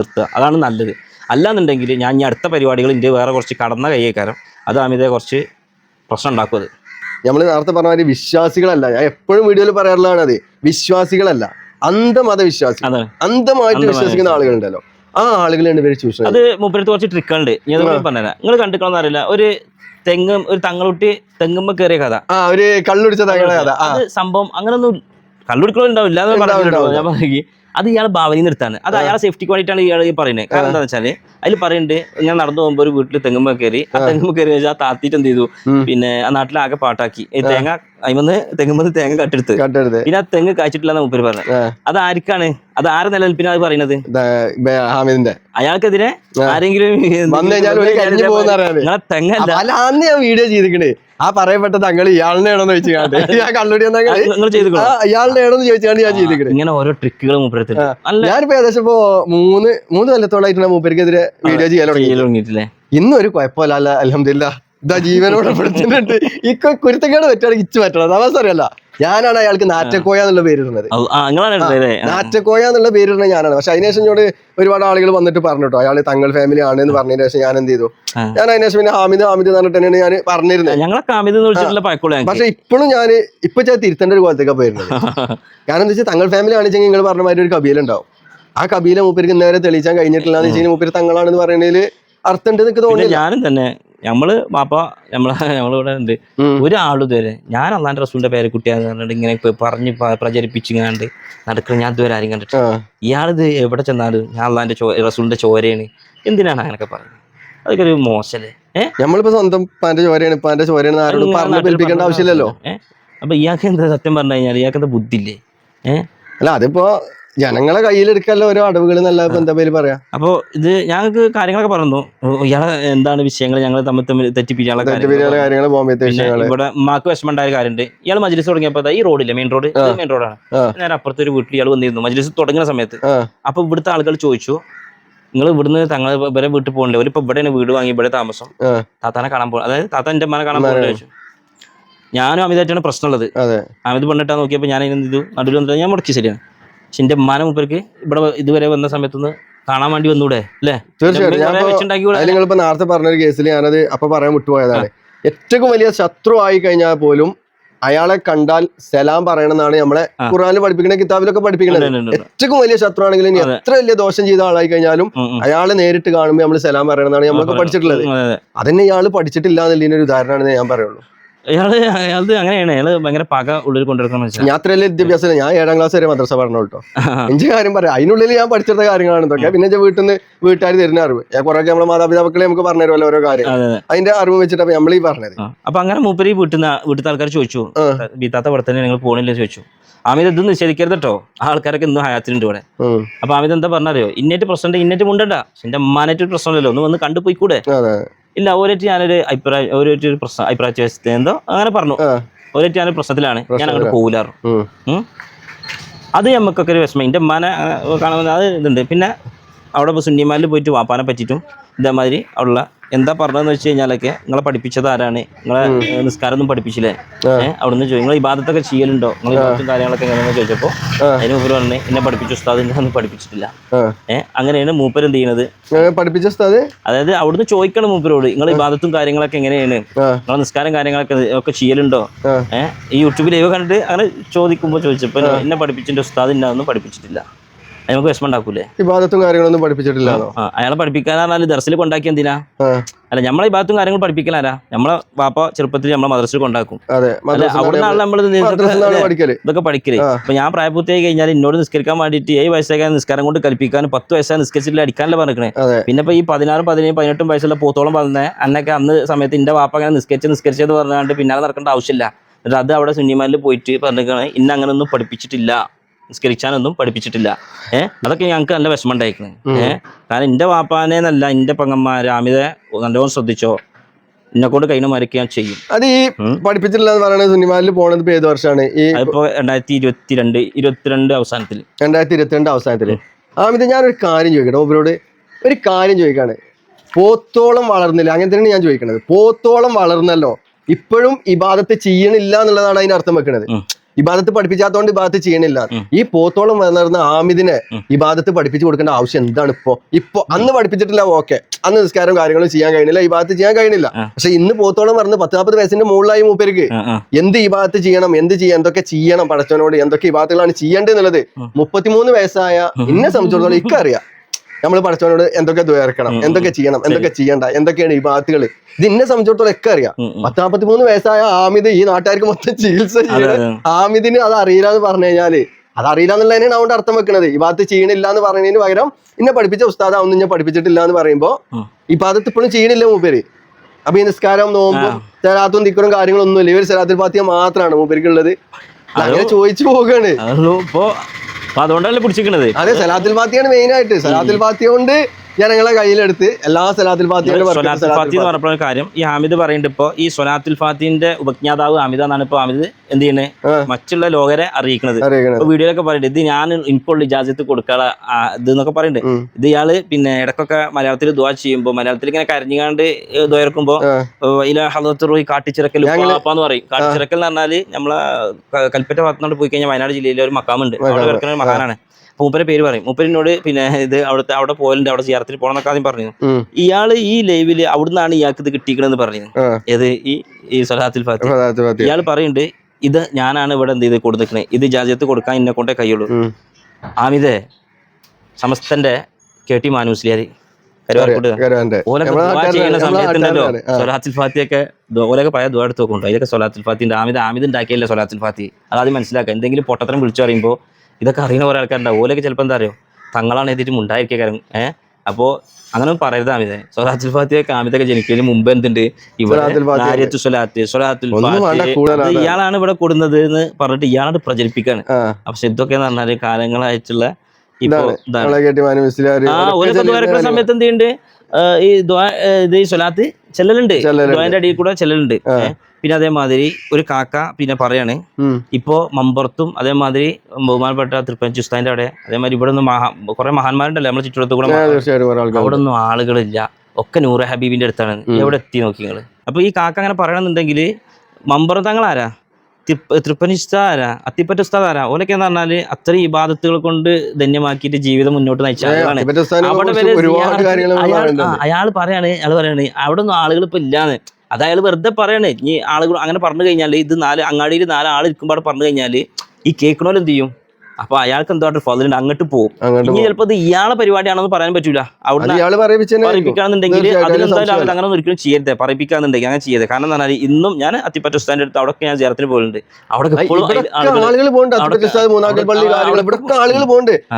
നിർത്തുക. അതാണ് നല്ലത്. അല്ലാന്നുണ്ടെങ്കിൽ ഞാൻ ഇനി അടുത്ത പരിപാടികൾ ഇന്ത്യ വേറെ കുറച്ച് കടന്ന കൈയേക്കാരം അത് അമിതയെ കുറച്ച് പ്രശ്നം ഉണ്ടാക്കുന്നത്. നമ്മൾ നേരത്തെ പറഞ്ഞ മാതിരി വിശ്വാസികളല്ല. ഞാൻ എപ്പോഴും വീഡിയോയിൽ പറയാറുള്ളതാണ് അത്. വിശ്വാസികളല്ല. അന്ധമതവിശ്വാസി. അതാണ്. അന്ധമായിട്ട് വിശ്വസിക്കുന്ന ആളുകളുണ്ടല്ലോ. ആ ആളുകളാണ് ചൂഷണം അത് മുപ്പരത്ത് കുറച്ച് ട്രിക്കുണ്ട് ഞാൻ പറഞ്ഞുതരാം. നിങ്ങൾ കണ്ടിട്ടുള്ള അറിയില്ല. ഒരു തെങ്ങ് ഒരു തങ്ങളുട്ടി തെങ്ങുമ്പോ കയറിയ കഥ. ആ ഒരു കള്ളുടിച്ച തങ്ങളുടെ കഥ. സംഭവം അങ്ങനൊന്നും ഉണ്ടാവും, പറഞ്ഞിട്ടുണ്ടോ? ഉണ്ടാവും. ഞാൻ പറഞ്ഞു അത് ഇയാൾ ഭാവനയിൽ നിർത്താണ് അത് അയാളെ സേഫ്റ്റിക്ക് വേണ്ടിയിട്ടാണ് ഇയാൾ ഈ പറയുന്നത് കാരണം എന്താണെന്ന് വെച്ചാൽ അതിൽ പറയുന്നുണ്ട് ഞാൻ നടന്നു പോകുമ്പോൾ ഒരു വീട്ടിൽ തെങ്ങുമ്പോ കയറി ആ തെങ്ങുമ്പോ കയറി വെച്ചാൽ ആ താത്തിട്ട് എന്ത് ചെയ്തു പിന്നെ ആ നാട്ടിലാകെ പാട്ടാക്കി. ഈ തേങ്ങ അതിമന്ന് തെങ്ങുമ്പോ തേങ്ങ കട്ടെടുത്ത്. കട്ടെടുത്ത്. പിന്നെ ആ തെങ്ങ് കാച്ചിട്ടില്ലെന്ന് മുപ്പര് പറഞ്ഞത്. അത് ആർക്കാണ്? അത് ആറ് നിലനിൽപ്പിനാ അത് പറയുന്നത്? ഹാമിദിന്റെ. അയാൾക്കെതിരെ ആരെങ്കിലും തെങ്ങല്ല. അന്ന് ഞാൻ വീഡിയോ ചെയ്തിക്കണേ. ആ പറയപ്പെട്ട തങ്ങൾ ഇയാളുടെ ആണോന്ന് ചോദിച്ചു ഞാൻ കള്ളുടി ഇയാളുടെ ആണോന്ന് ചോദിച്ചാണ് ഞാൻ ചെയ്തിക്കണേ. ഇങ്ങനെ ഓരോ ട്രിക്കുകൾ മൂപ്പരത്തിൽ ഞാനിപ്പോ ഏകദേശം ഇപ്പോ മൂന്ന് മൂന്ന് കൊല്ലത്തോളായിട്ടുള്ള മൂപ്പർക്കെതിരെ വീഡിയോ ചെയ്യാൻ തുടങ്ങി ഇന്നും ഒരു കുഴപ്പമില്ല അല്ല അലഹമില്ല ഇതാ ജീവനോട് പെടുത്തുന്നുണ്ട് ഇക്ക കുരുത്തക്കേട് പറ്റുകയാണെങ്കിൽ ഇച്ച് പറ്റണം. അവസ്ഥ അറിയല്ല ഞാനാണ് അയാൾക്ക് നാറ്റക്കോയ എന്നുള്ള പേരിടുന്നത്. നാറ്റക്കോയ എന്നുള്ള പേരിടുന്നത് ഞാനാണ്. പക്ഷെ അതിനുശേഷം ഞോട് ഒരുപാട് ആളുകൾ വന്നിട്ട് പറഞ്ഞു കേട്ടോ. അയാൾ തങ്ങൾ ഫാമിലി ആണ് എന്ന് പറഞ്ഞതിന് ശേഷം ഞാൻ എന്ത് ചെയ്തു? ഞാൻ അതിനുശേഷം പിന്നെ ഹാമിദ് ഹാമിദ് എന്ന് പറഞ്ഞിട്ട് തന്നെയാണ് ഞാൻ പറഞ്ഞിരുന്നത്. പക്ഷെ ഇപ്പോഴും ഞാൻ ഇപ്പൊ ഞാൻ തിരുത്തേണ്ട ഒരു കോലത്തേക്കാ പോയിരുന്നത്. കാരണം എന്താ വെച്ചാൽ തങ്ങൾ ഫാമിലി ആണെച്ചെങ്കിൽ നിങ്ങൾ പറഞ്ഞ മാതിരി ഒരു കബീല ഉണ്ടാവും. ആ കബീല മൂപ്പർക്ക് ഇന്നേരെ തെളിയിച്ചാൽ കഴിഞ്ഞിട്ടില്ല എന്ന് വെച്ചാൽ മൂപ്പര് തങ്ങളാണെന്ന് പറയുന്നതിൽ അർത്ഥമുണ്ട് എനിക്ക് പിന്നെ തോന്നുന്നില്ല. ഞാനും തന്നെ നമ്മൾ പാപ്പ നമ്മളെ നമ്മളിവിടെ ഉണ്ട്. ഒരാൾ ഇതുവരെ ഞാൻ അള്ളാന്റെ റസൂലിന്റെ പേര് കുട്ടിയാന്ന് പറഞ്ഞിട്ട് ഇങ്ങനെ പറഞ്ഞു പ്രചരിപ്പിച്ചിങ്ങാണ്ട് നടക്കുന്ന ഞാൻ ഇതുവരെ ആരും കണ്ടിട്ട് ഇയാളിത് എവിടെ ചെന്നാലും ഞാൻ അള്ളാന്റെ ചോ റസൂലിന്റെ ചോരയാണ്. എന്തിനാണ് അങ്ങനെയൊക്കെ പറഞ്ഞത് അതൊക്കെ ഒരു മോശല്ലേ? ഏഹ് നമ്മളിപ്പോ സ്വന്തം പാന്റെ ചോരയാണ്. പാന്റെ ചോരയാണ് ആരോടും പറഞ്ഞു പേൽപ്പിക്കേണ്ട ആവശ്യമില്ലല്ലോ. ഏഹ് അപ്പൊ ഇയാൾക്ക് എന്താ സത്യം പറഞ്ഞു കഴിഞ്ഞാൽ ഇയാൾക്ക് എന്താ ബുദ്ധില്ലേ ഏഹ് അല്ല അതിപ്പോ ജനങ്ങളെ കയ്യിലെടുക്കല്ലോ ഓരോ അടവുകൾ നല്ല എന്താ പേര് പറയാ? അപ്പോൾ ഇത് ഞങ്ങൾക്ക് കാര്യങ്ങളൊക്കെ പറഞ്ഞു. ഇയാളെ എന്താണ് വിഷയങ്ങൾ ഞങ്ങൾ തമ്മിൽ തമ്മിൽ തെറ്റിപ്പിക്കാനുള്ള കാര്യങ്ങൾ ഇവിടെ മാക്ക് വിഷമമുണ്ടായ കാര്യമുണ്ട്. ഇയാൾ മജ്ലിസ് തുടങ്ങിയപ്പോൾ ഈ റോഡില്ല മെയിൻ റോഡ്. മെയിൻ റോഡാണ്. നേരെ അപ്പുറത്തെ ഒരു വീട്ടിൽ ഇയാൾ വന്നിരുന്നു. മജ്ലിസ് തുടങ്ങുന്ന സമയത്ത് അപ്പോൾ അപ്പൊ ഇവിടുത്തെ ആളുകൾ ചോദിച്ചു നിങ്ങൾ ഇവിടുന്ന് തങ്ങൾ ഇവരെ വീട്ടിൽ പോകണ്ടേ ഒരു ഇപ്പൊ ഇവിടെയാണ് വീട് വാങ്ങി ഇവിടെ താമസം. താത്താനെ കാണാൻ പോകും അതായത് താത്ത എന്റെ അമ്മനെ കാണാൻ പോകണ്ടെന്ന് ചോദിച്ചു. ഞാനും അമിതായിട്ടാണ് പ്രശ്നമുള്ളത്. അമിത് പണ്ടിട്ടാ നോക്കിയപ്പോൾ ഞാൻ ഇത് നടുവിൽ വന്നിട്ട് ഞാൻ മുടക്കി ശരിയാണ്. പക്ഷെ എന്റെ മുപ്പർക്ക് ഇവിടെ ഇതുവരെ വന്ന സമയത്തൊന്ന് കാണാൻ വേണ്ടി വന്നൂടെ അല്ലേ? തീർച്ചയായിട്ടും. നേരത്തെ പറഞ്ഞൊരു കേസിൽ ഞാനത് അപ്പൊ പറയാൻ വിട്ടുപോയതാണ്. ഏറ്റവും വലിയ ശത്രു ആയി കഴിഞ്ഞാൽ പോലും അയാളെ കണ്ടാൽ സലാം പറയണമെന്നാണ് നമ്മളെ. ഖുറാനിൽ പഠിപ്പിക്കുന്ന കിതാബിലൊക്കെ പഠിപ്പിക്കുന്നത്. ഏറ്റവും വലിയ ശത്രു ആണെങ്കിലും എത്ര വലിയ ദോഷം ചെയ്ത ആളായി കഴിഞ്ഞാലും. അയാളെ നേരിട്ട് കാണുമ്പോൾ നമ്മൾ സലാം പറയണമെന്നാണ് നമ്മളൊക്കെ പഠിച്ചിട്ടുള്ളത്. അതന്നെ ഇയാൾ പഠിച്ചിട്ടില്ല എന്നുള്ളതിന് ഒരു ഉദാഹരണമാണ് ഞാൻ പറയുള്ളൂ. അയാൾ അയാളത് അങ്ങനെയാണ്. അയാൾ ഭയങ്കര പക ഉള്ളിൽ കൊണ്ടുവരണം ഞാൻ അത്ര വിദ്യാഭ്യാസം ഞാൻ ഏഴാം ക്ലാസ് വരെ മദ്രസ പറഞ്ഞു കേട്ടോ എന്റെ കാര്യം പറയാം. അതിനുള്ളിൽ ഞാൻ പഠിച്ചെടുത്ത കാര്യങ്ങളാണ് ഇതൊക്കെ. പിന്നെ വീട്ടിൽ നിന്ന് വീട്ടുകാർ തരുന്ന അറിവ്. കുറെ നമ്മളെ മാതാപിതാക്കളെ നമുക്ക് പറഞ്ഞു തരുമല്ലോ ഓരോ കാര്യം. അതെ അതെ. അതിന്റെ അറിവ് വെച്ചിട്ട് നമ്മൾ ഈ പറഞ്ഞത്. അപ്പൊ അങ്ങനെ മൂപ്പര് വീട്ടിൽ നിന്ന് വീട്ടിലത്തെ ആൾക്കാർ ചോദിച്ചു. വീട്ടാത്ത ഇവിടെ തന്നെ നിങ്ങൾ പോണില്ലേ? ചോദിച്ചു. അമിത് ഇത് നിഷേധിക്കരുത് കേട്ടോ ആൾക്കാരൊക്കെ ഇന്നും ഹയാത്തിനുണ്ട് ഇവിടെ. അപ്പൊ അമിത് എന്താ പറഞ്ഞറിയോ ഇന്നേറ്റ് പ്രശ്നം ഇന്നേറ്റ് മുണ്ടണ്ട. എന്റെ അമ്മാനായിട്ട് പ്രശ്നമില്ലല്ലോ. ഒന്ന് വന്ന് കണ്ടു പോയിക്കൂടെ ഇല്ല ഓരേറ്റ് ഞാനൊരു അഭിപ്രായം ഓരോറ്റ് ഒരു പ്രശ്നം അഭിപ്രായ എന്തോ അങ്ങനെ പറഞ്ഞു. ഓരേറ്റ് ഞാനൊരു പ്രശ്നത്തിലാണ്. ഞാൻ അങ്ങോട്ട് പോകില്ലാറും. അത് നമുക്കൊക്കെ ഒരു വിഷമം. എന്റെ ഉമ്മാനെ കാണുന്ന അത് ഇതുണ്ട്. പിന്നെ അവിടെ സുന്നിമാലിൽ പോയിട്ട് വാപ്പാനെ പറ്റിയിട്ടും ഇതേമാതിരി അവിടെയുള്ള എന്താ പറഞ്ഞതെന്ന് വെച്ച് കഴിഞ്ഞാലൊക്കെ നിങ്ങളെ പഠിപ്പിച്ചത് ആരാണ്? നിങ്ങളെ നിസ്കാരം ഒന്നും പഠിപ്പിച്ചില്ലേ? അവിടുന്ന് ചോദിച്ചു നിങ്ങൾ ഇബാദത്തൊക്കെ ചെയ്യലുണ്ടോ? നിങ്ങൾ ഇബാദത്തും കാര്യങ്ങളൊക്കെ എങ്ങനെയാണെന്ന് ചോദിച്ചപ്പോൾ. അതിന് മൂപ്പര് പറഞ്ഞു എന്നെ പഠിപ്പിച്ച ഉസ്താദ് എന്നെ ഒന്നും പഠിപ്പിച്ചിട്ടില്ല. ഏഹ് അങ്ങനെയാണ് മൂപ്പര് എന്ത് ചെയ്യുന്നത് പഠിപ്പിച്ച ഉസ്താദ്? അതായത് അവിടുന്ന് ചോദിക്കണം മൂപ്പരോട് നിങ്ങൾ ഇബാദത്തും കാര്യങ്ങളൊക്കെ എങ്ങനെയാണ്? നിങ്ങളെ നിസ്കാരം കാര്യങ്ങളൊക്കെ ഒക്കെ ചെയ്യലുണ്ടോ? ഏഹ് ഈ യൂട്യൂബിൽ ലൈവ് കണ്ടിട്ട് അങ്ങനെ ചോദിക്കുമ്പോൾ ചോദിച്ചപ്പോൾ എന്നെ പഠിപ്പിച്ചിട്ട് ഉസ്താദ് എന്നെ ഒന്നും പഠിപ്പിച്ചിട്ടില്ല. നമുക്ക് വിഷമം ഉണ്ടാക്കൂലേ? ഇബാദത്തും കാര്യങ്ങളൊന്നും പഠിപ്പിച്ചിട്ടില്ല അയാളെ പഠിപ്പിക്കാനാണ് ദർസിൽ കൊണ്ടാക്കി എന്തിനാ? അല്ല നമ്മളെ ഭാഗത്തും കാര്യങ്ങൾ പഠിപ്പിക്കലാരാ നമ്മളെ വാപ്പ ചെറുപ്പത്തിൽ നമ്മളെ മദ്രസിൽ കൊണ്ടാക്കും. നമ്മൾ ഇതൊക്കെ പഠിക്കലേ. അപ്പൊ ഞാൻ പ്രായപൂർത്തിയായി കഴിഞ്ഞാൽ എന്നോട് നിസ്കരിക്കാൻ വേണ്ടിയിട്ട് ഏഴ് വയസ്സായ നിസ്കാരം കൊണ്ട് കൽപ്പിക്കാനും പത്ത് വയസ്സായ നിസ്കരിച്ചിട്ട് അടിക്കാനല്ല പറഞ്ഞേ പിന്നെ ഇപ്പൊ ഈ പതിനാറും പതിനേഴും പതിനെട്ടും വയസ്സുള്ള പോത്തോളം പറഞ്ഞ അന്നൊക്കെ അന്ന് സമയത്ത് എന്റെ വാപ്പ അങ്ങനെ നിസ്കരിച്ച് നിസ്കരിച്ചെന്ന് പറഞ്ഞാണ്ട് പിന്നാലെ നടക്കേണ്ട ആവശ്യമില്ല. എന്നിട്ട് അത് അവിടെ സുന്നിമാരിൽ പോയിട്ട് പറഞ്ഞിരിക്കണേ ഇന്ന അങ്ങനെ ഒന്നും പഠിപ്പിച്ചിട്ടില്ല. നിസ്കരിച്ചാനൊന്നും പഠിപ്പിച്ചിട്ടില്ല. ഏഹ് അതൊക്കെ ഞങ്ങൾക്ക് നല്ല വിഷമം ഉണ്ടായിരിക്കുന്നത് ഏഹ് കാരണം എന്റെ വാപ്പാനേന്നല്ല എന്റെ പെങ്ങന്മാര് അമിതെ നല്ലോണം ശ്രദ്ധിച്ചോ. എന്നെ കൊണ്ട് കൈന മരക്കുകയും ചെയ്യും. അത് ഈ പഠിപ്പിച്ചിട്ടില്ല പറയുന്നത് സുന്നിമാലിൽ പോണത് ഏത് വർഷമാണ് ഈ ഇപ്പോ രണ്ടായിരത്തി ഇരുപത്തിരണ്ട് ഇരുപത്തിരണ്ട് അവസാനത്തിൽ രണ്ടായിരത്തി ഇരുപത്തിരണ്ട് അവസാനത്തിൽ ആമിത് ഞാനൊരു കാര്യം ചോദിക്കട്ടെ ഓബരോട് ഒരു കാര്യം ചോദിക്കാണ്. പോത്തോളം വളർന്നില്ല. അങ്ങനെ തന്നെയാണ് ഞാൻ ചോദിക്കണത്. പോത്തോളം വളർന്നല്ലോ. ഇപ്പോഴും ഇബാദത്ത് ചെയ്യണില്ല എന്നുള്ളതാണ് അതിന് അർത്ഥം വെക്കുന്നത്. ഇബാദത്ത് പഠിപ്പിച്ചാത്തോണ്ട് ഇബാദത്ത് ചെയ്യണില്ല. ഈ പോത്തോളം വളർന്ന ആമിദിനെ. ഇബാദത്ത് പഠിപ്പിച്ചു കൊടുക്കേണ്ട ആവശ്യം എന്താണ് ഇപ്പോ? ഇപ്പൊ അന്ന് പഠിപ്പിച്ചിട്ടില്ല ഓക്കെ. അന്ന് നിസ്കാരം കാര്യങ്ങളും ചെയ്യാൻ കഴിഞ്ഞില്ല ഇബാദത്ത് ചെയ്യാൻ കഴിഞ്ഞില്ല. പക്ഷെ ഇന്ന് പോത്തോളം പറഞ്ഞ് പത്ത് നാൽപ്പത് വയസ്സിന്റെ മുകളിലായി മൂപ്പേർക്ക്. എന്ത് ഇബാദത്ത് ചെയ്യണം എന്ത് ചെയ്യാം എന്തൊക്കെ ചെയ്യണം പടച്ചവനോട് എന്തൊക്കെ ഇബാദത്തുകളാണ് ചെയ്യേണ്ടത് എന്നുള്ളത് മുപ്പത്തിമൂന്ന് വയസ്സായ എന്നെ സംബന്ധിച്ചിടത്തോളം ഇക്കറിയാം. നമ്മൾ പഠിച്ചവനോട് എന്തൊക്കെ ദ്വേർക്കണം എന്തൊക്കെ ചെയ്യണം എന്തൊക്കെ ചെയ്യണ്ട എന്തൊക്കെയാണ് ഈ ബാത്തുകൾ ഇത് എന്നെ സംബന്ധിച്ചിടത്തോളം ഒക്കെ അറിയാം. ഉം, ഉം. പത്ത് നാൽപ്പത്തി മൂന്ന് വയസ്സായ ആമിദ് ഈ നാട്ടുകാർക്ക് മൊത്തം ചികിത്സ ചെയ്യണം ആമിതിന് ആമിദിന് അത് അറിയില്ല എന്ന് പറഞ്ഞു കഴിഞ്ഞാൽ അത് അറിയില്ല എന്നുള്ളതിനാണ് അതുകൊണ്ട് അർത്ഥം വെക്കുന്നത് ഈ ഭാഗത്ത് ചെയ്യണില്ല എന്ന് പറയുന്നതിന് പകരം ഇന്നെ പഠിപ്പിച്ച ഉസ്താദ് ഒന്നും ഞാൻ പഠിപ്പിച്ചിട്ടില്ല എന്ന് പറയുമ്പോ ഇബാദത്ത് ഈ ഭാഗത്ത് ഇപ്പോഴും ചെയ്യണില്ല മൂപ്പര്. അപ്പൊ ഈ നിസ്കാരം നോമ്പും സലാത്തും തിക്കറും കാര്യങ്ങളൊന്നും ഇല്ല ഇവർ സലാത്തുൽ പാത്തിയ മാത്രമാണ് മൂപ്പർക്കുള്ളത് അങ്ങനെ ചോദിച്ചു പോവുകയാണ് ഇപ്പോ അപ്പൊ അതുകൊണ്ടല്ലേ പിടിച്ചിരിക്കണത്? അതെ സലാത്തിൽ ഫാത്തിയാണ് മെയിൻ ആയിട്ട്. സലാത്തിൽ കൊണ്ട് ജനങ്ങളെ കയ്യിലെടുത്ത് എല്ലാ സലാത്തിൽ ഫാത്തി എന്ന് പറഞ്ഞപ്പോൾ കാര്യം ഈ ഹാമിദ് പറയുന്നുണ്ട് ഇപ്പോ ഈ സൊലാത്തുൽ ഫാത്തിന്റെ ഉപജ്ഞാതാവ് ഹാമിദ എന്നാണ് ഇപ്പൊ ഹാമിദ് എന്ത് ചെയ്യണേ? മറ്റുള്ള ലോകരെ അറിയിക്കുന്നത് അറിയിക്കണത്. വീഡിയോയിലൊക്കെ പറയുന്നുണ്ട് ഇത് ഞാൻ ഇപ്പോൾ ഇജാസത്ത് കൊടുക്കാള ഇത് എന്നൊക്കെ പറയുന്നുണ്ട്. ഇത് ഇയാൾ പിന്നെ ഇടക്കൊക്കെ മലയാളത്തിൽ ദുവാ ചെയ്യുമ്പോൾ മലയാളത്തിൽ ഇങ്ങനെ കരഞ്ഞുകാണ്ട് ദ്വയർക്കുമ്പോ ആ. ഇല ഹലത്തുറോയി കാട്ടിച്ചിറക്കൽ ഉപ്പാന്ന് പറയും. കാട്ടിച്ചിറക്കൽ എന്ന് പറഞ്ഞാൽ നമ്മളെ കൽപ്പറ്റ ഭാഗത്തുനിന്ന് പോയി കഴിഞ്ഞാൽ വയനാട് ജില്ലയിലെ ഒരു മക്കാമുണ്ട് അവിടെ. കിടക്കുന്ന ഒരു മഹാനാണ് മൂപ്പരെ പേര് പറയും. മൂപ്പരിനോട് പിന്നെ ഇത് അവിടുത്തെ അവിടെ പോലുണ്ട് അവിടെ ചേർത്തിൽ പോകണം എന്നൊക്കെ ആദ്യം പറഞ്ഞു ഇയാൾ ഈ ലൈവിൽ അവിടുന്നാണ് ഇയാൾക്ക് ഇത് കിട്ടിക്കണെന്ന് പറഞ്ഞു ഏത്? ഈ ഈ സലാത്തിൽ ഫാത്തി ഇയാൾ പറയുന്നുണ്ട് ഇത് ഞാനാണ് ഇവിടെ എന്ത് ചെയ്ത് കൊടുത്തിരിക്കണേ? ഇത് ജാജ്യത്ത് കൊടുക്കാൻ എന്നെ കൊണ്ടേ കഴിയുള്ളൂ. ആമിതെ സമസ്തന്റെ കെ ടി മാനൂസ്ലിയാരി. സൊലാത്തുൽ ഫാത്തിയൊക്കെ ഓലൊക്കെ പഴയ ദുആ എടുത്ത് നോക്കുന്നുണ്ട് അതിലൊക്കെ സൊലാത്തുൽ ഫാത്തി ആമിദ് ആമിദ് ഉണ്ടാക്കിയല്ലേ സൊലാത്തുൽ ഫാത്തി? അതാദ്യം മനസ്സിലാക്കുക. എന്തെങ്കിലും പൊട്ടത്തരം വിളിച്ചു പറയുമ്പോൾ ഇതൊക്കെ അറിയുന്ന കുറെ ആൾക്കാരുണ്ടാവും ഓലൊക്കെ ചിലപ്പോൾ എന്താ അറിയോ? തങ്ങളാണ് എഴുതിയിട്ട് ഉണ്ടായിരിക്കുക കാരണം ഏഹ് അപ്പോ അങ്ങനെ പറയരുത് ആമിത. സൊലാത്തുൽ ഫാത്തിയൊക്കെ ആമിദൊക്കെ ജനിക്കുന്നതിന് മുമ്പ് എന്തുണ്ട്? ഇവിടെ സൊലാത്ത് സൊലാത്തുൽ ഇയാളാണ് ഇവിടെ കൊടുക്കുന്നത് എന്ന് പറഞ്ഞിട്ട് ഇയാളാണ് പ്രചരിപ്പിക്കാണ്. പക്ഷെ ഇതൊക്കെ എന്ന് പറഞ്ഞാൽ കാലങ്ങളായിട്ടുള്ള ഇപ്പൊ സമയത്ത് എന്ത് ചെയ്യുന്നുണ്ട് ഈ ഇത് ഈ സ്വലാത്ത് ചെല്ലലുണ്ട്. ദ്വാന്റെ അടിയിൽ കൂടെ ചെല്ലലുണ്ട്. പിന്നെ അതേമാതിരി ഒരു കാക്ക പിന്നെ പറയാണ്. ഇപ്പോ മമ്പുറത്തും അതേമാതിരി ബഹുമാനപ്പെട്ട തൃപ്പഞ്ചി ഉസ്താദിന്റെ അവിടെ അതേമാതിരി ഇവിടെ നിന്ന് മഹാ കുറെ മഹാന്മാരുണ്ടല്ലോ നമ്മുടെ ചുറ്റുപാടത്തുകൂടെ കൂടെ അവിടെ ഒന്നും ആളുകളില്ല. ഒക്കെ നൂറ് ഹബീബിന്റെ അടുത്താണ്. എവിടെ എത്തി നോക്കി നിങ്ങൾ അപ്പൊ ഈ കാക്ക അങ്ങനെ പറയണമെന്നുണ്ടെങ്കിൽ മമ്പുറത്തങ്ങൾ ആരാ? തൃപ്പനി ഉസ്താദ് ആരാ അത്തിപ്പറ്റ ഉസ്താദ് ആരാ ഓലൊക്കെ എന്ന് പറഞ്ഞാൽ അത്രയും ഇബാദത്തുകൾ കൊണ്ട് ധന്യമാക്കിയിട്ട് ജീവിതം മുന്നോട്ട് നയിച്ച ആളാണ് അവിടെ അയാൾ- അയാൾ പറയാണ് അയാൾ പറയാണ് അവിടെ ഒന്നും ആളുകൾ ഇപ്പൊ ഇല്ലാന്ന്. അത് അയാൾ വെറുതെ പറയാണ്. ഇനി ആളുകൾ അങ്ങനെ പറഞ്ഞു കഴിഞ്ഞാൽ ഇത് നാല് അങ്ങാടിയിൽ നാല് ആൾ ഇരിക്കുമ്പോൾ പറഞ്ഞു കഴിഞ്ഞാൽ ഈ കേൾക്കണോൽ എന്ത് ചെയ്യും? അപ്പൊ അയാൾക്ക് എന്തോ ഫതിലുണ്ട് അങ്ങോട്ട് പോകും ഇനി ചിലപ്പോ ഇത് ഇയാളെ പരിപാടിയാണെന്ന് പറയാൻ പറ്റൂല. അവിടെ പറയിപ്പിക്കാന്നുണ്ടെങ്കിൽ അതിലെന്തായാലും. അവർ അങ്ങനെ ഒരിക്കലും ചെയ്യരുത്. പറയിപ്പിക്കാന്നുണ്ടെങ്കിൽ അങ്ങനെ ചെയ്യരുത്. കാരണം എന്താ പറഞ്ഞാൽ ഇന്നും ഞാൻ അത്തിപ്പറ്റ ഉസ്താന്റെ അടുത്ത് അവിടെ ഞാൻ ചേർത്തിന് പോയിട്ടുണ്ട് അവിടെ ആളുകൾ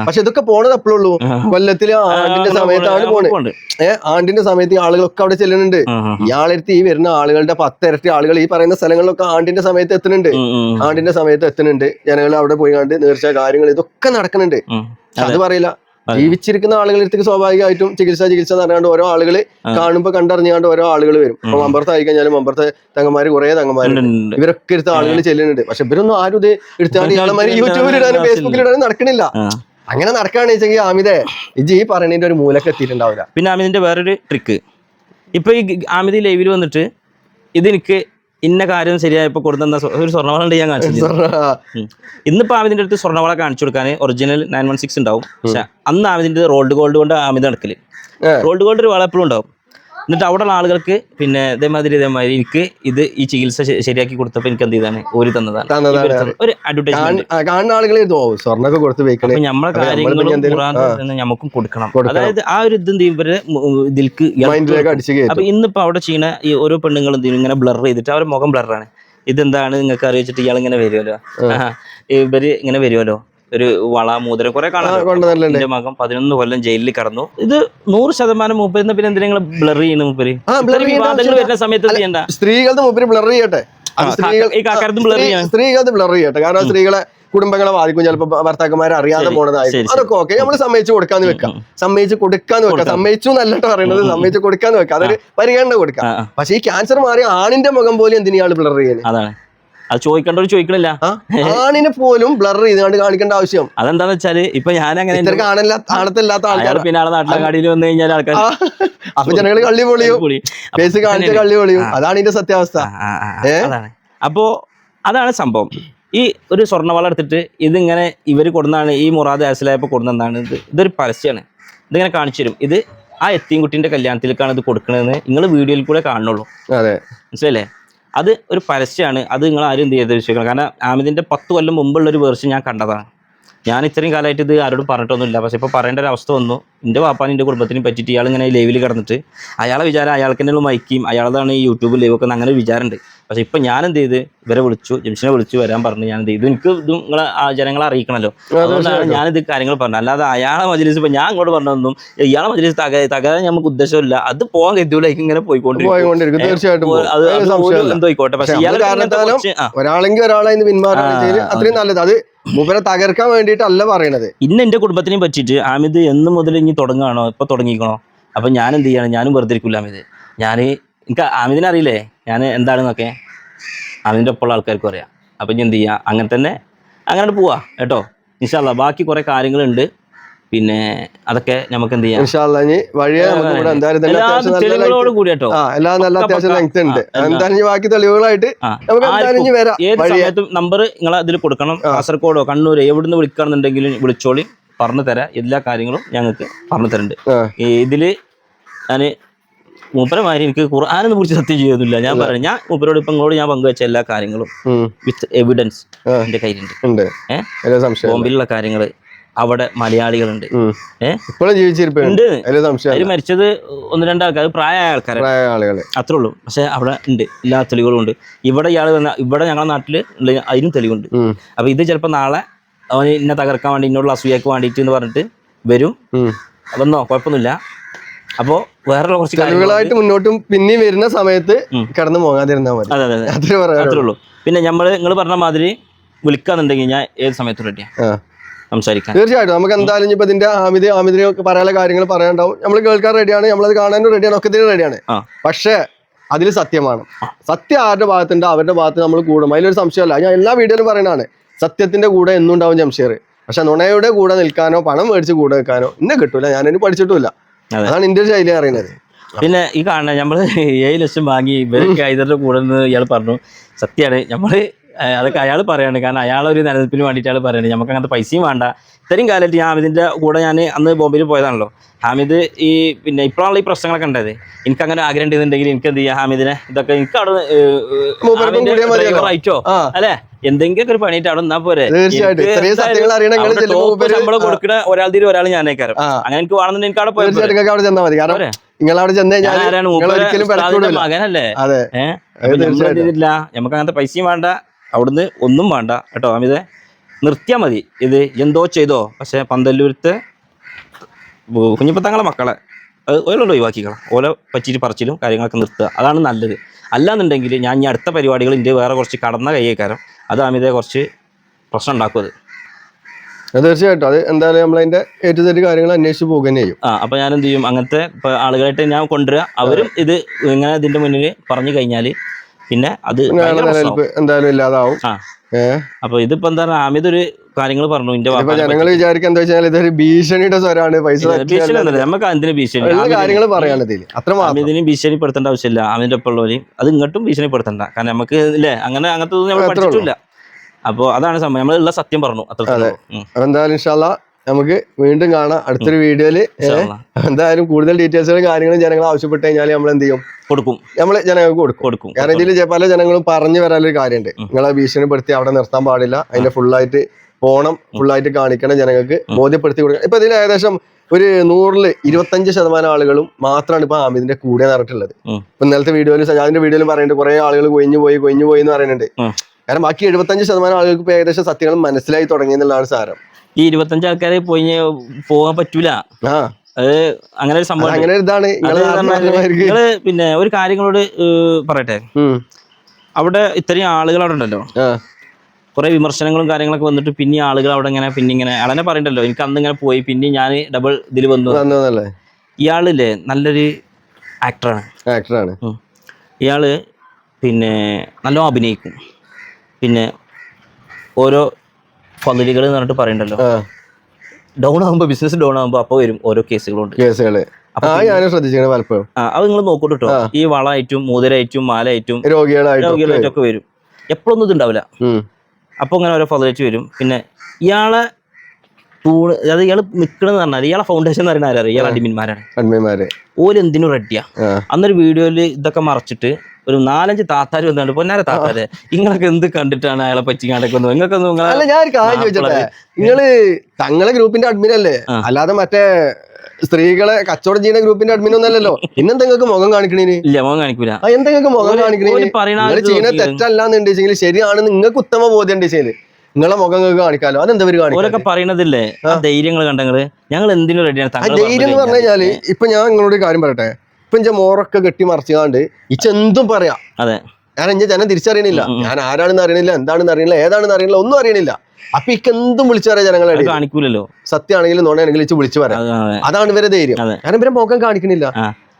പക്ഷെ ഇതൊക്കെ പോണത് അപ്പോഴുള്ളൂ കൊല്ലത്തിലെ ആണ്ടിന്റെ സമയത്താണ് പോണത് ഏഹ് ആണ്ടിന്റെ സമയത്ത് ആളുകളൊക്കെ അവിടെ ചെല്ലുന്നുണ്ട്. ഇയാളെടുത്ത് ഈ വരുന്ന ആളുകളുടെ പത്തിരട്ടി ആളുകൾ ഈ പറയുന്ന സ്ഥലങ്ങളിലൊക്കെ ആണ്ടിന്റെ സമയത്ത് എത്തുന്നുണ്ട്. ആണ്ടിന്റെ സമയത്ത് എത്തുന്നുണ്ട്. ജനങ്ങൾ അവിടെ പോയി കണ്ട് നേർച്ച കാര്യങ്ങൾ ഇതൊക്കെ നടക്കുന്നുണ്ട്. അത്. പറയില്ല. ജീവിച്ചിരിക്കുന്ന ആളുകളടുത്തേക്ക് സ്വാഭാവികമായിട്ടും ചികിത്സ ചികിത്സ എന്ന് പറഞ്ഞാണ്ട് ഓരോ ആളുകൾ കാണുമ്പോൾ കാണുമ്പോ കണ്ടറിഞ്ഞാണ്ട് ഓരോ ആളുകൾ വരും. അപ്പൊ മമ്പർത്ത് ആയി കഴിഞ്ഞാലും മമ്പറത്തെ തങ്ങന്മാര് കുറെ തങ്ങന്മാര് ഉണ്ട്, ഉണ്ട്. ഇവരൊക്കെ എടുത്ത ആളുകൾ ചെല്ലുന്നുണ്ട്. പക്ഷെ ഇവരൊന്നും ആരും ഇത് എടുത്താണ്ട് ഇയാളമാര് യൂട്യൂബിൽ ഇടാനും ഫേസ്ബുക്കിൽ ഇടാനും നടക്കണില്ല. അങ്ങനെ നടക്കുകയാണെന്ന് വെച്ചെങ്കിൽ ആമിതെ ഇജ് ഈ പറയണതിന്റെ ഒരു മൂലക്ക് എത്തിയിട്ടുണ്ടാവില്ല. പിന്നെ ആമിദിന്റെ വേറൊരു ട്രിക്ക് ഇപ്പൊ ഈ ആമിദി ലൈവിൽ വന്നിട്ട് ഇതെനിക്ക് ഇന്ന കാര്യം ശരിയായപ്പോ കൊടുത്തുന്ന ഒരു സ്വർണവള ഉണ്ട് ഞാൻ കാണിച്ചു ഇന്നിപ്പോ ആമിദിന്റെ അടുത്ത് സ്വർണവള കാണിച്ചു കൊടുക്കാൻ ഒറിജിനൽ നയൻ വൺ സിക്സ് ഉണ്ടാവും. പക്ഷെ അന്ന് ആമിദിന്റെ റോൾഡ് ഗോൾഡ് കൊണ്ട് ആമിദ് നടക്കൽ. റോൾഡ് ഗോൾഡ് ഒരു വള എപ്പോഴും ഉണ്ടാവും. എന്നിട്ട് അവിടെയുള്ള ആളുകൾക്ക് പിന്നെ ഇതേമാതിരി ഇതേമാതിരി എനിക്ക് ഇത് ഈ ചികിത്സ ശരിയാക്കി കൊടുത്തപ്പോൾ എനിക്ക് എന്ത് ചെയ്താണ്? ഒരു തന്നതാണ്. ഒരു അഡ്വർടൈസ്മെന്റ് കാണുന്ന ആളുകൾ കൊടുത്ത് വെക്കണേ നമ്മളെ കാര്യങ്ങളും. നമുക്കും കൊടുക്കണം. അതായത് ആ ഒരു ഇത് ഇവരെ ഇതിൽക്ക് അപ്പൊ ഇന്നിപ്പോ അവിടെ ചെയ്യുന്ന ഈ ഓരോ പെണ്ണുങ്ങളും എന്ത് ഇങ്ങനെ ബ്ലർ ചെയ്തിട്ട് അവരുടെ മുഖം ബ്ലർ ബ്ലറാണ് ഇതെന്താണ്? നിങ്ങൾക്ക് അറിയിച്ചിട്ട് ഇയാൾ ഇങ്ങനെ വരുമല്ലോ. ഇവർ ഇങ്ങനെ വരുമല്ലോ. ഒരു വള മോതിരം കുറെ കാണാം. മകം മകൻ പതിനൊന്ന് കൊല്ലം ജയിലിൽ കടന്നു. ഇത് നൂറ് ശതമാനം മൂപ്പരുന്ന പിന്നെ എന്തിനാ നിങ്ങൾ ബ്ലർ ചെയ്യുന്നത് മൂപ്പര്? വിവാദങ്ങൾ വരുന്ന സമയത്ത് ചെയ്യണ്ട? സ്ത്രീകളുടെ മൂപ്പര് ബ്ലർ ചെയ്യട്ടെ. അത് ആ, സ്ത്രീകൾ കാക്ക- ഈ കാക്കാരത്തും blur സ്ത്രീ- ചെയ്യാം. സ്ത്രീകളത് ബ്ലർ ചെയ്യട്ടെ. കാരണം സ്ത്രീകളെ കുടുംബങ്ങളെ ബാധിക്കും. ചിലപ്പോ ഭർത്താക്കന്മാരെ അറിയാതെ പോണതായിരിക്കും. അതൊക്കെ ഓക്കെ. നമ്മൾ സമ്മതിച്ചു കൊടുക്കാന്ന് വെക്കാം. സമ്മതിച്ച് കൊടുക്കാന്ന് വെക്കാം. സമ്മതിച്ചു എന്നല്ലട്ടോ പറയുന്നത്. സമ്മതിച്ച് കൊടുക്കാന്ന് വെക്കാം. അതൊരു പരിഗണന കൊടുക്കാം. പക്ഷെ ഈ ക്യാൻസർ മാറിയ ആണിന്റെ മുഖം പോലും എന്തിനാണ് ബ്ലർ ചെയ്യുന്നത് അത് ചോദിക്കേണ്ടവർ ചോദിക്കണില്ല. ആണിനെ പോലും ബ്ലർ ചെയ്തുകൊണ്ട് കാണിക്കേണ്ട ആവശ്യം. അതെന്താന്ന് വെച്ചാൽ ഇപ്പൊ ഞാൻ അങ്ങനെ ആണത്തല്ലാത്ത ആൾക്കാർ പിന്നെ ആളെ നാട്ടിലങ്ങാടിയിൽ വന്നു കഴിഞ്ഞാൽ ആൾക്കാർ അപ്പൊ ജനങ്ങൾ കള്ളി പൊളിയും. പൊളി. കാണിച്ച. കള്ളി പൊളിയും. അതാണ് ഇതിന്റെ സത്യാവസ്ഥ. അപ്പോ അതാണ് സംഭവം. ഈ ഒരു സ്വർണവള എടുത്തിട്ട് ഇതിങ്ങനെ ഇവർ കൊടുന്നാണ് ഈ മുറാദ് ആസിലായപ്പോൾ കൊടുന്നതാണ് ഇത് ഇതൊരു പരസ്യമാണ് ഇതിങ്ങനെ കാണിച്ചു തരും. ഇത് ആ എത്തിയും കുട്ടീന്റെ കല്യാണത്തിലേക്കാണ് ഇത് കൊടുക്കണതെന്ന് നിങ്ങൾ വീഡിയോയിൽ കൂടെ കാണുള്ളൂ മനസ്സിലല്ലേ അത് ഒരു പരസ്യമാണ്. അത് നിങ്ങൾ ആരും എന്ത് ചെയ്ത് വിഷയങ്ങൾ കാരണം ആമിദിന്റെ പത്ത് കൊല്ലം മുമ്പുള്ള ഒരു വേർഷൻ ഞാൻ കണ്ടതാണ്. ഞാൻ ഇത്രയും കാലമായിട്ട് ഇത് ആരോടും പറഞ്ഞിട്ടൊന്നുമില്ല. പക്ഷേ ഇപ്പോൾ പറയേണ്ട ഒരു അവസ്ഥ വന്നു. എന്റെ പാപ്പാനും എന്റെ കുടുംബത്തിനും പറ്റിയിട്ട് ഇയാൾ ഇങ്ങനെ ലൈവിൽ കിടന്നിട്ട് അയാളെ വിചാരം അയാൾക്ക് തന്നെ മൈക്കും അയാളതാണ് ഈ യൂട്യൂബ് ലൈവ് ഒക്കെ അങ്ങനെ വിചാരമുണ്ട്. പക്ഷേ ഇപ്പം ഞാൻ എന്ത് ചെയ്ത്? ഇവരെ വിളിച്ചു ജംഷനെ വിളിച്ചു വരാൻ പറഞ്ഞു ഞാൻ എന്ത് ചെയ്തു? എനിക്ക് ഇത് നിങ്ങളെ ജനങ്ങളെ അറിയിക്കണമല്ലോ. അതുകൊണ്ടാണ് ഞാനിത് കാര്യങ്ങൾ പറഞ്ഞത്. അല്ലാതെ അയാളെ മജ്ലിസ് ഇപ്പം ഞാൻ അങ്ങോട്ട് പറഞ്ഞതൊന്നും ഇയാളെ മജ്ലിസ് തക തകരാൻ നമുക്ക് ഉദ്ദേശമില്ല. അത് പോകാൻ കരുതൂലേക്ക് ഇങ്ങനെ പോയിക്കൊണ്ടിരിക്കും. തീർച്ചയായിട്ടും ഒരാളെങ്കിൽ ഒരാളെ ഇന്ന് അത്രയും നല്ലത്. അത് മൂപ്പരെ തകർക്കാൻ വേണ്ടിയിട്ടല്ല പറയണത്. ഇന്ന് എന്റെ കുടുംബത്തിനെ പറ്റിയിട്ട് ആമിത് എന്ന് മുതൽ ഇനി തുടങ്ങുകയാണോ? ഇപ്പൊ തുടങ്ങിക്കണോ? അപ്പൊ ഞാൻ എന്ത് ചെയ്യാണ്? ഞാനും വെറുതെ ഇരിക്കില്ല ആമിത്. ഞാൻ എനിക്ക് ആമിദിനെ അറിയില്ലേ? ഞാൻ എന്താണെന്നൊക്കെ. ആമിതിന്റെ ഒപ്പമുള്ള ആൾക്കാർക്കും അറിയാം. അപ്പൊ ഇനി എന്ത് ചെയ്യാം? അങ്ങനെ തന്നെ അങ്ങനെ പോവാ കേട്ടോ. ഇൻഷാല്ല ബാക്കി കുറെ കാര്യങ്ങളുണ്ട്. പിന്നെ അതൊക്കെ നമുക്ക് എന്ത് ചെയ്യാം വഴിയെ നല്ല തെളിവുകളോട് കൂടി കേട്ടോ എല്ലാം നല്ല പക്ക. അത്യാവശ്യം ലെങ്ത് ഉണ്ട് എന്തായാലും ബാക്കി തെളിവുകളായിട്ട് നമുക്ക് വരാം ഏത് സമയത്തും നമ്പർ നിങ്ങൾ അതിൽ കൊടുക്കണം. കാസർഗോഡോ കണ്ണൂരോ എവിടുന്ന് വിളിക്കണമെന്നുണ്ടെങ്കിലും വിളിച്ചോളി. പറഞ്ഞു തരാം. എല്ലാ കാര്യങ്ങളും ഞങ്ങൾക്ക് പറഞ്ഞു തരുന്നുണ്ട് ഇതിൽ ഞാൻ മൂപ്പരമാരി എനിക്ക് ഖുർആാനെന്ന് കുറിച്ച് സത്യം ചെയ്യുന്നില്ല ഞാൻ പറഞ്ഞു ഞാൻ മൂപ്പരോട് ഇപ്പം ഇങ്ങോട്ട് ഞാൻ പങ്കുവെച്ച എല്ലാ കാര്യങ്ങളും വിത്ത് എവിഡൻസ് എന്റെ കയ്യിലുണ്ട്. ഏഹ് ബോംബിലുള്ള കാര്യങ്ങൾ അവിടെ മലയാളികളുണ്ട്. ഇപ്പോഴും ജീവിച്ചിരിപ്പുണ്ട്. അതിൽ മരിച്ചത് ഒന്ന് രണ്ടാൾക്കാർ പ്രായമായ ആളുകൾ. അത്രേ ഉള്ളൂ പക്ഷെ അവിടെ ഉണ്ട്. എല്ലാ തെളിവുകളും ഉണ്ട്. ഇവിടെ ഇയാൾ വന്ന ഇവിടെ ഞങ്ങളുടെ നാട്ടിൽ അതിനും തെളിവുണ്ട്. അപ്പൊ ഇത് ചിലപ്പോ നാളെ അവൻ ഇന്നെ തകർക്കാൻ വേണ്ടി ഇന്നോടുള്ള അസൂയക്ക് വേണ്ടിട്ട് എന്ന് പറഞ്ഞിട്ട് വരും. അതൊന്നോ? കുഴപ്പമൊന്നുമില്ല. അപ്പോൾ വേറെ കുറച്ച് കാര്യങ്ങളായിട്ട് തെളിവുകളായിട്ട് മുന്നോട്ടും പിന്നെയും വരുന്ന സമയത്ത്. കടന്നു പോകാതിരുന്നാൽ മതി. അതെ അതെ അത്രേ ഉള്ളൂ പിന്നെ നമ്മൾ നിങ്ങൾ പറഞ്ഞ മാതിരി വിളിക്കാന്നുണ്ടെങ്കിൽ ഞാൻ ഏത് സമയത്തും റെഡിയാണ് ആ സംസാരിക്കാൻ. തീർച്ചയായിട്ടും. നമുക്ക് എന്തായാലും ഇപ്പൊ ഇതിന്റെ ആമിതി ആമിതിനെ ഒക്കെ പറയാനുള്ള കാര്യങ്ങൾ പറയാനുണ്ടാവും. നമ്മൾ കേൾക്കാൻ റെഡിയാണ് നമ്മളത് കാണാനും റെഡിയാണ് ഒക്കെ ഇതിന് റെഡിയാണ് പക്ഷേ അതിൽ സത്യമാണ് സത്യം ആരുടെ ഭാഗത്തുണ്ട്? അവരുടെ ഭാഗത്ത് നമ്മൾ കൂടും. അതിലൊരു സംശയമല്ല ഞാൻ എല്ലാ വീഡിയോയിലും പറയുന്നതാണ്. സത്യത്തിന്റെ കൂടെ എന്നും ഉണ്ടാവും ജംഷീർ. പക്ഷെ നുണയുടെ കൂടെ നിൽക്കാനോ പണം മേടിച്ച് കൂടെ നിൽക്കാനോ ഇന്നെ കിട്ടൂല. ഞാനതിന് പഠിച്ചിട്ടില്ല അതെ. അതാണ് ഇന്ത്യ ശൈലി അറിയുന്നത്. പിന്നെ ഈ കാണുന്ന നമ്മൾ ഏഴ് ലക്ഷം വാങ്ങി ഇവരൊക്കെ ഇതിന്റെ കൂടെ ഇയാൾ പറഞ്ഞു സത്യമാണ് നമ്മൾ അതൊക്കെ അയാൾ പറയാണ്. കാരണം അയാൾ ഒരു നിലനിൽപ്പിന് വേണ്ടിയിട്ട് അയാൾ പറയാണ് നമുക്ക് അങ്ങനത്തെ പൈസയും വേണ്ട. ഇത്രയും കാലത്ത് ഞാൻ ഹാമിദിന്റെ കൂടെ ഞാൻ അന്ന് ബോംബെയിൽ പോയതാണല്ലോ. ഹാമിദ് ഈ പിന്നെ ഇപ്പോഴാണ് ഈ പ്രശ്നങ്ങളൊക്കെ ഉണ്ടായത്. എനിക്ക് അങ്ങനെ ആഗ്രഹം ഉണ്ടെന്നുണ്ടെങ്കിൽ എനിക്ക് എന്ത് ചെയ്യാം? ഹാമിദിനെ ഇതൊക്കെ എനിക്ക് അവിടെ. റൈറ്റോ? അല്ലേ? എന്തെങ്കിലുമൊക്കെ ഒരു പണിയിട്ട് അവിടെ നിന്നാ പോരെ. ശമ്പളം കൊടുക്കുന്ന ഒരാൾ തീരെ ഒരാൾ ഞാനേക്കാരം. അങ്ങനെ എനിക്ക് വേണമെന്നുണ്ടെങ്കിൽ എനിക്ക് അവിടെ പോയാൽ? നിങ്ങൾ അവിടെ ചെന്ന് കഴിഞ്ഞാൽ മകനല്ലേ? അതെ. നമുക്ക് അങ്ങനത്തെ പൈസയും വേണ്ട. അവിടുന്ന് ഒന്നും വേണ്ട കേട്ടോ. അമിതെ നിർത്തിയാൽ മതി. ഇത് എന്തോ ചെയ്തോ. പക്ഷേ പന്തല്ലൂരത്തെ കുഞ്ഞിപ്പത്തങ്ങളെ മക്കളെ അത് ഓരോട് ഒഴിവാക്കിക്കണം. ഓരോ പറ്റിയിട്ട് പറച്ചിലും കാര്യങ്ങളൊക്കെ നിർത്തുക. അതാണ് നല്ലത്. അല്ലാന്നുണ്ടെങ്കിൽ ഞാൻ ഇനി അടുത്ത പരിപാടികൾ ഇന്ത്യ വേറെ കുറച്ച് കടന്ന കൈയേക്കാരം അത് അമിതെ കുറച്ച് പ്രശ്നം ഉണ്ടാക്കുന്നത് തീർച്ചയായിട്ടും. അത് എന്തായാലും നമ്മൾ അതിന്റെ ടു സെറ്റ് കാര്യങ്ങൾ അന്വേഷിച്ച് പോകുക തന്നെ ചെയ്യും. ആ അപ്പോൾ ഞാൻ എന്ത് ചെയ്യും? അങ്ങനത്തെ ആളുകളായിട്ട് ഞാൻ കൊണ്ടുവരിക അവരും ഇത് ഇങ്ങനെ ഇതിന്റെ മുന്നിൽ പറഞ്ഞു കഴിഞ്ഞാൽ പിന്നെ അത് എന്തായാലും ഇല്ലാതാവും. അപ്പൊ ഇതിപ്പോ എന്താ പറയുക ആമിതൊരു ഒരു കാര്യങ്ങൾ പറഞ്ഞു ഇന്റെ ജനങ്ങൾ വിചാരിക്കുക എന്താ വെച്ചാൽ ഇതൊരു ഭീഷണിയുടെ സ്വരാണ് പൈസ ഭീഷണി നമുക്ക് അതിന് ഭീഷണി കാര്യങ്ങൾ പറയാണ് അത്ര അമിതിന് ഭീഷണിപ്പെടുത്തേണ്ട ആവശ്യമില്ല അമിതിന്റെ ഒപ്പം ഉള്ളവരെയും. അത് ഇങ്ങോട്ടും ഭീഷണിപ്പെടുത്തണ്ട കാരണം നമുക്ക് ഇല്ലേ അങ്ങനെ അങ്ങനത്തെ നമ്മൾ പഠിച്ചിട്ടില്ല. അപ്പോൾ അതാണ് സമയം നമ്മളുള്ള സത്യം പറഞ്ഞു അത്ര എന്തായാലും ഇൻഷാല്ല നമുക്ക് വീണ്ടും കാണാം. അടുത്തൊരു വീഡിയോയിൽ എന്തായാലും കൂടുതൽ ഡീറ്റെയിൽസുകളും കാര്യങ്ങളും ജനങ്ങൾ ആവശ്യപ്പെട്ട് കഴിഞ്ഞാൽ നമ്മൾ എന്ത് ചെയ്യും? കൊടുക്കും. നമ്മൾ ജനങ്ങൾക്ക് കൊടുക്കും. കൊടുക്കും. കാരണം ഇതിൽ പല ജനങ്ങളും പറഞ്ഞു വരാനൊരു കാര്യമുണ്ട് നിങ്ങളെ ഭീഷണിപ്പെടുത്തി അവിടെ നിർത്താൻ പാടില്ല. അതിന്റെ ഫുള്ളായിട്ട് പോണം. ഫുള്ളായിട്ട് കാണിക്കണം ജനങ്ങൾക്ക്. ബോധ്യപ്പെടുത്തി കൊടുക്കണം. ഇപ്പൊ ഇതിൽ ഏകദേശം ഒരു നൂറിൽ ഇരുപത്തഞ്ച് ശതമാനം ആളുകളും മാത്രമാണ് ഇപ്പൊ അമിതിന്റെ കൂടെ നടന്നിട്ടുള്ളത് ഉം. ഇപ്പൊ ഇന്നലത്തെ വീഡിയോയിൽ സജാദിന്റെ വീഡിയോയിൽ പറയുന്നുണ്ട് കുറെ ആളുകൾ കൊഴിഞ്ഞു പോയി കൊഴിഞ്ഞു പോയി എന്ന് പറയുന്നുണ്ട്. കാരണം ബാക്കി എഴുപത്തഞ്ച് ശതമാനം ആളുകൾക്ക് ഇപ്പൊ ഏകദേശം സത്യങ്ങൾ മനസ്സിലായി തുടങ്ങി എന്നുള്ളതാണ് സാരം. ഈ ഇരുപത്തഞ്ച് ആൾക്കാരെ പോയി പോകാൻ പറ്റൂല. അത് അങ്ങനെ ഒരു സംഭവം. അങ്ങനെ ഇതാണ്. നിങ്ങൾ പിന്നെ ഒരു കാര്യങ്ങളോട് പറയട്ടെ. അവിടെ ഇത്രയും ആളുകൾ അവിടെ ഉണ്ടല്ലോ. കുറെ വിമർശനങ്ങളും കാര്യങ്ങളൊക്കെ വന്നിട്ട് പിന്നെ ആളുകൾ അവിടെ ഇങ്ങനെ പിന്നെ ഇങ്ങനെ. അളനെ പറയണ്ടല്ലോ എനിക്ക് അന്ന് ഇങ്ങനെ പോയി പിന്നെ ഞാൻ ഡബിൾ ഇതിൽ വന്നു. ഇയാളില്ലേ നല്ലൊരു ആക്ടറാണ് ആക്ടറാണ് ഇയാൾ പിന്നെ നല്ലോ അഭിനയിക്കും. പിന്നെ ഓരോ ഫതിലുകൾ എന്ന് പറഞ്ഞിട്ട് പറയണ്ടല്ലോ. ഡൗൺ ആകുമ്പോൾ ബിസിനസ് ഡൗൺ ആകുമ്പോൾ അപ്പോൾ വരും ഓരോ കേസുകളുണ്ട്. കേസുകൾ അപ്പൊ പലപ്പോഴും. അത് നിങ്ങൾ നോക്കൂട്ടോ കേട്ടോ ഈ വളായിട്ടും മോതിരായിട്ടും മാലയായിട്ടും രോഗികളായിട്ടും ഒക്കെ വരും. എപ്പോഴൊന്നും ഇതുണ്ടാവില്ല അപ്പൊ അപ്പോൾ ഇങ്ങനെ ഓരോ ഫലച്ച് വരും. പിന്നെ ഇയാളെ തൂണ് അതായത് ഇയാൾ നിൽക്കണമെന്ന് പറഞ്ഞാൽ ഇയാളെ ഫൗണ്ടേഷൻ എന്ന് പറയുന്ന ആരാ ഇയാൾ അടിമിന്മാരാണ് ഓരെന്തിനും റെഡിയാ അന്നൊരു വീഡിയോയിൽ ഇതൊക്കെ മറച്ചിട്ട് ഒരു നാലഞ്ച് താത്താര് വന്നിട്ട് പൊന്നാര താത്താര് നിങ്ങളൊക്കെ എന്ത് കണ്ടിട്ടാണ് അയാളെ പറ്റിക്കാണ്ടൊക്കെ വന്നത് നിങ്ങൾക്കൊന്നും അല്ല ഞാൻ ഒരു കാര്യം ചോദിച്ചോട്ടെ? നിങ്ങൾ തങ്ങളെ ഗ്രൂപ്പിന്റെ അഡ്മിൻ അല്ലേ? അല്ലാതെ മറ്റേ സ്ത്രീകളെ കച്ചവടം ചെയ്യുന്ന ഗ്രൂപ്പിന്റെ അഡ്മിൻ ഒന്നല്ലല്ലോ പിന്നെന്താ നിങ്ങൾക്ക് മുഖം കാണിക്കണേന് ഇല്ല മുഖം കാണിക്കൂല. എന്തെങ്കിലും എന്താ നിങ്ങൾക്ക് മുഖം കാണിക്കണേ ചെയ്യുന്ന നോക്കിയാലും തെറ്റല്ലാന്നുണ്ടെങ്കിൽ ശരിയാണെന്ന് നിങ്ങൾക്ക് ഉത്തമ ബോധ്യം ഉണ്ടെങ്കിൽ നിങ്ങളെ മുഖം കാണിക്കാലോ? അതെന്താ പേര് കാണിക്കും? ഓരൊക്കെ പറയണതില്ലേ? ധൈര്യങ്ങൾ കണ്ടങ്ങൾ? ഞങ്ങൾ എന്തിനും റെഡിയാണ് ധൈര്യം എന്ന് പറഞ്ഞു കഴിഞ്ഞാൽ ഇപ്പൊ ഞാൻ നിങ്ങളോട് കാര്യം പറയട്ടെ? ഇപ്പൊ എന്റെ മോറൊക്കെ കെട്ടി മറിച്ചുകാണ്ട് ഇച്ച എന്തും പറയാം. അതെ. ഞാൻ എന്റെ ജനം തിരിച്ചറിയണില്ല. ഞാൻ ആരാണെന്ന് അറിയണില്ല എന്താണെന്ന് അറിയണില്ല ഏതാണെന്ന് അറിയണില്ല ഒന്നും അറിയണില്ല. അപ്പൊ ഇക്ക് എന്തും വിളിച്ചു പറയാം ജനങ്ങളെ. കാണിക്കൂലല്ലോ. സത്യമാണെങ്കിലും നോണാണെങ്കിലും ഇച്ച് വിളിച്ചു പറയാം. അതാണ് ഇവരെ ധൈര്യം. ഞാൻ കാരണം ഇവരെ മുഖം കാണിക്കണില്ല.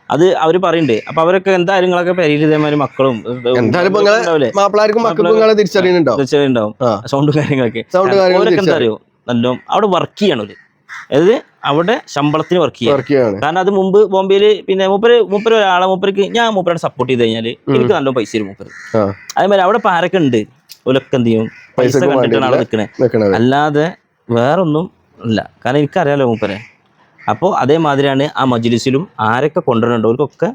അത് അവർ പറയണ്ടേ. അപ്പൊ അവരൊക്കെ എന്തായാലും നിങ്ങളൊക്കെ പെരിയിൽ ഇതേമാതിരി മക്കളും എന്തായാലും? മാപ്പിളാർക്കും മക്കൾക്കും തിരിച്ചറിയുന്നുണ്ടാവും സൗണ്ട് തീർച്ചയായും ഉണ്ടാവും സൗണ്ടും കാര്യങ്ങളൊക്കെ. സൗണ്ട് കാര്യങ്ങളൊക്കെ എന്താ അറിയോ? നല്ലോ അവിടെ വർക്ക് ചെയ്യണം അതായത് അവിടെ ശമ്പളത്തിന് വർക്ക് ചെയ്യാം. കാരണം അത് മുമ്പ് ബോംബെയിൽ പിന്നെ മൂപ്പര് മൂപ്പര് ഒരാളെ മൂപ്പർക്ക് ഞാൻ മൂപ്പരോട് സപ്പോർട്ട് ചെയ്ത് കഴിഞ്ഞാൽ എനിക്ക് നല്ല പൈസ തരും മൂപ്പര്. അതേമാതിരി അവിടെ പാരൊക്കെ ഉണ്ട്. ഒലൊക്കെ എന്ത് ചെയ്യും? പൈസ കണ്ടിട്ടാണ് അവിടെ. നിൽക്കണേ അല്ലാതെ വേറൊന്നും ഇല്ല. കാരണം എനിക്കറിയാലോ മൂപ്പരെ. അപ്പോൾ അതേമാതിരിയാണ് ആ മജ്ലിസിലും ആരൊക്കെ കൊണ്ടുവരുന്നുണ്ടോ അവർക്കൊക്കെ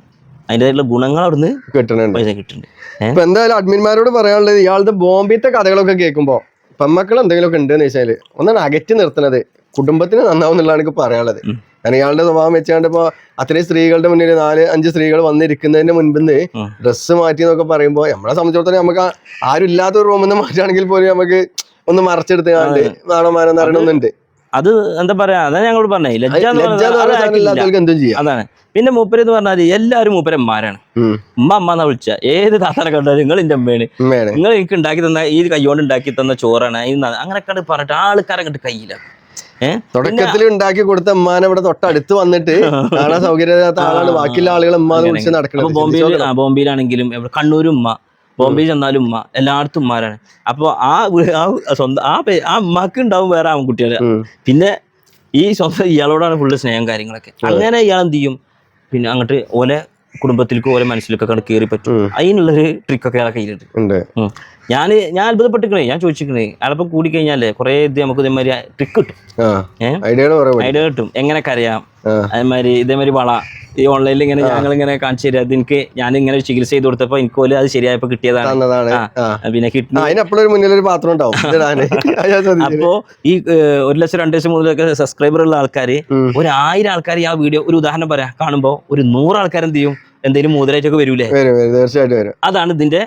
അതിന്റെതായിട്ടുള്ള ഗുണങ്ങൾ അവിടുന്ന് കിട്ടുന്നുണ്ട് പൈസ കിട്ടുന്നുണ്ട് ഏഹ് ഇപ്പൊ എന്തായാലും അഡ്മിന്മാരോട് പറയാനുള്ളത് ഇയാളുടെ ബോംബെത്തെ കഥകളൊക്കെ കേൾക്കുമ്പോ പെമ്മക്കൾ എന്തെങ്കിലുമൊക്കെ ഉണ്ടെന്ന് വെച്ചാൽ ഒന്നാണ് അകറ്റി നിർത്തുന്നത്. കുടുംബത്തിന് നന്നാവുന്നുള്ളതാണ് എനിക്ക് പറയാനുള്ളത്. കാരണം ഇയാളുടെ സ്വഭാവം വെച്ചാണ്ട് ഇപ്പൊ അത്രയും സ്ത്രീകളുടെ മുന്നിൽ നാല് അഞ്ച് സ്ത്രീകൾ വന്നിരിക്കുന്നതിന് മുൻപിന്ന്. ഡ്രസ്സ് മാറ്റി എന്നൊക്കെ പറയുമ്പോ നമ്മളെ സംബന്ധിച്ചിടത്തോളം നമുക്ക് ആരും ഇല്ലാത്ത ഒരു റൂമിൽ നിന്ന് മാറ്റുകയാണെങ്കിൽ പോലും നമുക്ക് ഒന്ന് മറച്ചെടുത്ത് കണ്ട് നാണമാനം അറിയണമെന്നുണ്ട് അത് എന്താ പറയാ? അതാണ് പറഞ്ഞേ. ലജ്ജ അത് എന്തും ചെയ്യാം. അതാണ്. പിന്നെ മൂപ്പര് എന്ന് പറഞ്ഞാൽ എല്ലാവരും മൂപ്പരന്മാരാണ്. ഉമ്മ അമ്മ എന്നാ വിളിച്ച? ഏത് താത്താനെ കണ്ടാലും നിങ്ങൾ എന്റെ അമ്മയാണ് നിങ്ങൾ എനിക്ക് ഉണ്ടാക്കി തന്ന ഈ കൈകൊണ്ട് ഉണ്ടാക്കി തന്ന ചോറാണ്. അങ്ങനെ കണ്ട് പറഞ്ഞിട്ട് ആൾക്കാരെ കണ്ട് കയ്യില്ല തുടക്കത്തിൽ ഉണ്ടാക്കി കൊടുത്ത ഉമ്മാനെ ഇവിടെ തൊട്ടടുത്ത് വന്നിട്ട് കാണാൻ സൗകര്യമില്ലാത്ത ആളാണ്. ബാക്കിയുള്ള ആളുകൾ ഉമ്മാന്ന് വിളിച്ച് അപ്പൊ നടക്കുന്നത് ബോംബെയിൽ ബോംബെയിലാണെങ്കിലും കണ്ണൂർ കണ്ണൂരും ഉമ്മ ബോംബെയിൽ ചെന്നാലും ഉമ്മ എല്ലായിടത്തും ഉമ്മാരാണ്. അപ്പോൾ ആ സ്വന്തം ആ ആ ഉമ്മാക്ക് ഉണ്ടാവും വേറെ ആൺകുട്ടികൾ. പിന്നെ ഈ സ്വന്തം ഇയാളോടാണ് ഫുള്ള് സ്നേഹം കാര്യങ്ങളൊക്കെ. അങ്ങനെ ഇയാൾ എന്ത് ചെയ്യും? പിന്നെ അങ്ങോട്ട് ഓലെ കുടുംബത്തിലേക്കും ഓലെ മനസ്സിലേക്കൊക്കെ കയറി പറ്റും. അതിനുള്ളൊരു ട്രിക്കൊക്കെ അയാളെ കയ്യിലുണ്ട്. ഞാൻ ഞാൻ അത്ഭുതപ്പെട്ടിക്കണേ ഞാൻ ചോദിച്ചിരിക്കണേ. അയാളിപ്പം കൂടി കഴിഞ്ഞാലേ കുറേ ഇത് നമുക്ക് ഇതേമാതിരി ട്രിക്ക് കിട്ടും. ഐഡിയ കിട്ടും. എങ്ങനെ കരയാം. അതേമാതിരി ഇതേമാതിരി വള. ഈ ഓൺലൈനിൽ ഇങ്ങനെ ഞങ്ങൾ ഇങ്ങനെ കാണിച്ചു തരാം. അത് എനിക്ക് ഞാൻ ഇങ്ങനെ ചികിത്സ ചെയ്ത് കൊടുത്തപ്പോ എനിക്ക് പോലും അത് ശരിയായപ്പോ കിട്ടിയതാണ്. പിന്നെ കിഡ്നി. മുന്നിൽ പാത്രം ഉണ്ടാവും. അപ്പോ ഈ ഒരു ലക്ഷം രണ്ട് ലക്ഷം മൂന്ന് ലക്ഷം സബ്സ്ക്രൈബർ ഉള്ള ആൾക്കാർ ഒരു ആയിരം ആൾക്കാർ ആ വീഡിയോ ഒരു ഉദാഹരണം പറയാം. കാണുമ്പോൾ ഒരു നൂറ് ആൾക്കാർ എന്ത് ചെയ്യും? എന്തെങ്കിലും മോതിരായിട്ടൊക്കെ വരൂലേ? വരും വരും. തീർച്ചയായിട്ടും അതാണ് ഇതിന്റെ